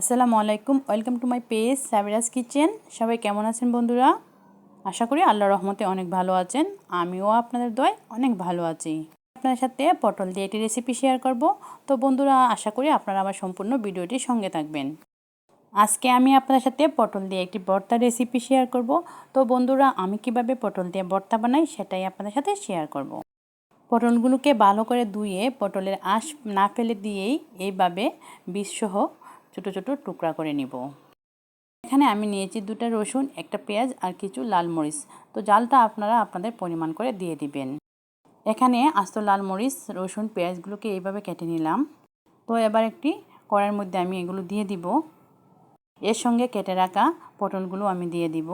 আসসালামু আলাইকুম, welcome to my page Sabira's kitchen. সবাই কেমন আছেন বন্ধুরা? আশা করি আল্লাহ রহমতে অনেক ভালো আছেন, আমিও আপনাদের দয় অনেক ভালো আছি। আপনার সাথে পটল দিয়ে একটি রেসিপি শেয়ার করব। তো বন্ধুরা, আশা করি আপনারা আমার সম্পূর্ণ ভিডিওটি সঙ্গে থাকবেন। আজকে আমি আপনাদের সাথে পটল দিয়ে একটি ভর্তা রেসিপি শেয়ার করব। তো বন্ধুরা, আমি কীভাবে পটল দিয়ে ভর্তা বানাই সেটাই আপনাদের সাথে শেয়ার করব। পটলগুলোকে ভালো করে ধুয়ে পটলের আঁশ না ফেলে দিয়েই এইভাবে বিষসহ ছোট ছোট টুকরা করে নিব। এখানে আমি নিয়েছি দুটো রসুন, একটা পেঁয়াজ আর কিছু লাল মরিচ। তো জালটা আপনারা আপনাদের পরিমাণ করে দিয়ে দিবেন। এখানে আস্ত লাল মরিচ, রসুন, পেঁয়াজগুলোকে এইভাবে কেটে নিলাম। তো এবার একটি কড়াইয়ের মধ্যে আমি এগুলো দিয়ে দিব। এর সঙ্গে কেটে রাখা পটলগুলো আমি দিয়ে দিব।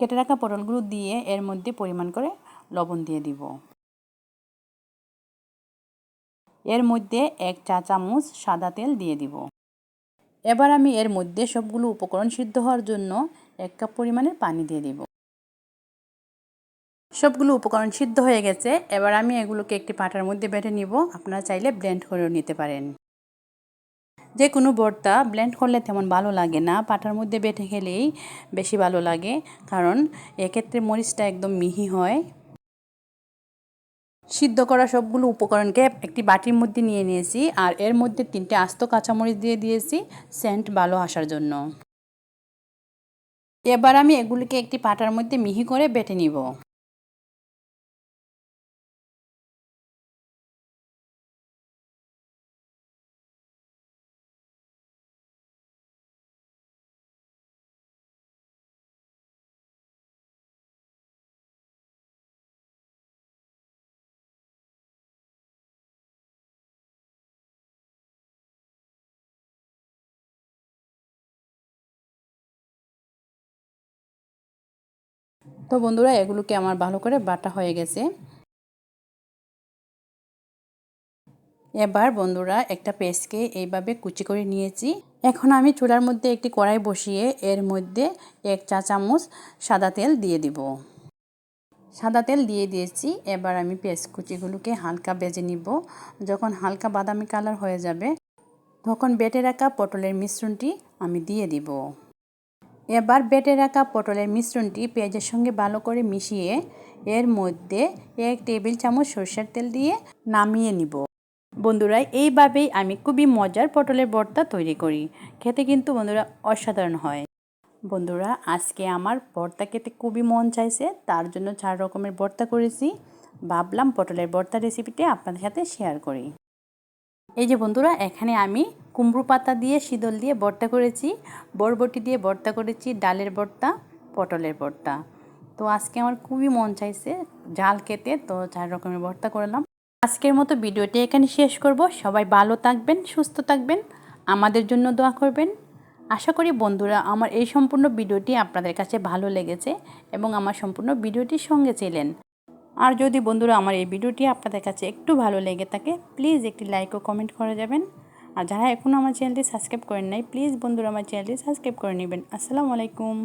কেটে রাখা পটলগুলো দিয়ে এর মধ্যে পরিমাণ করে লবণ দিয়ে দিব। এর মধ্যে এক চা চামচ সাদা তেল দিয়ে দিব। এবার আমি এর মধ্যে সবগুলো উপকরণ সিদ্ধ হওয়ার জন্য এক কাপ পরিমাণের পানি দিয়ে দিব। সবগুলো উপকরণ সিদ্ধ হয়ে গেছে, এবার আমি এগুলোকে একটি পাটার মধ্যে বেটে নিব। আপনারা চাইলে ব্লেন্ড করেও নিতে পারেন। যে কোনো বর্তা ব্লেন্ড করলে তেমন ভালো লাগে না পাটার মধ্যে বেটে খেলেই বেশি ভালো লাগে। কারণ এক্ষেত্রে মরিচটা একদম মিহি হয় সিদ্ধ করা সবগুলো উপকরণকে একটি বাটির মধ্যে নিয়ে নিয়েছি আর এর মধ্যে তিনটে আস্ত কাঁচামরিচ দিয়ে দিয়েছি সেন্ট ভালো আসার জন্য। এবার আমি এগুলিকে একটি পাটার মধ্যে মিহি করে বেটে নিব। তো বন্ধুরা, এগুলোকে আমার ভালো করে বাটা হয়ে গেছে। এবার বন্ধুরা, একটা পেস্টকে এইভাবে কুচি করে নিয়েছি। এখন আমি চুলার মধ্যে একটি কড়াই বসিয়ে এর মধ্যে এক চা চামচ সাদা তেল দিয়ে দিব। সাদা তেল দিয়ে দিয়েছি, এবার আমি পেস্ট কুচিগুলোকে হালকা বেজে নিব। যখন হালকা বাদামি কালার হয়ে যাবে, তখন বেটে রাখা পটলের মিশ্রণটি আমি দিয়ে দিব। এবার বেটে রাখা পটলের মিশ্রণটি পেঁয়াজের সঙ্গে ভালো করে মিশিয়ে এর মধ্যে এক টেবিল চামচ সরষের তেল দিয়ে নামিয়ে নিব। বন্ধুরা, এইভাবেই আমি খুবই মজার পটলের ভর্তা তৈরি করি। খেতে কিন্তু বন্ধুরা অসাধারণ হয়। বন্ধুরা, আজকে আমার ভর্তা খেতে খুবই মন চাইছে, তার জন্য চার রকমের ভর্তা করেছি। ভাবলাম পটলের ভর্তা রেসিপিটি আপনাদের সাথে শেয়ার করি। এই যে বন্ধুরা, এখানে আমি কুমড়ো পাতা দিয়ে শীতল দিয়ে ভর্তা করেছি, বরবটি দিয়ে ভর্তা করেছি, ডালের ভর্তা, পটলের ভর্তা। তো আজকে আমার খুবই মন চাইছে ঝাল খেতে, তো চার রকমের ভর্তা করলাম। আজকের মতো ভিডিওটি এখানে শেষ করব। সবাই ভালো থাকবেন, সুস্থ থাকবেন, আমাদের জন্য দোয়া করবেন। আশা করি বন্ধুরা আমার এই সম্পূর্ণ ভিডিওটি আপনাদের কাছে ভালো লেগেছে এবং আমার সম্পূর্ণ ভিডিওটির সঙ্গে ছিলেন। আর যদি বন্ধুরা আমার এই ভিডিওটি আপনাদের কাছে একটু ভালো লেগে থাকে, প্লিজ একটি লাইক ও কমেন্ট করে যাবেন। আর যারা এখনও আমার চ্যানেলটি সাবস্ক্রাইব করেন নাই, প্লিজ বন্ধুরা আমার চ্যানেলটি সাবস্ক্রাইব করে নেবেন। আসসালামু আলাইকুম।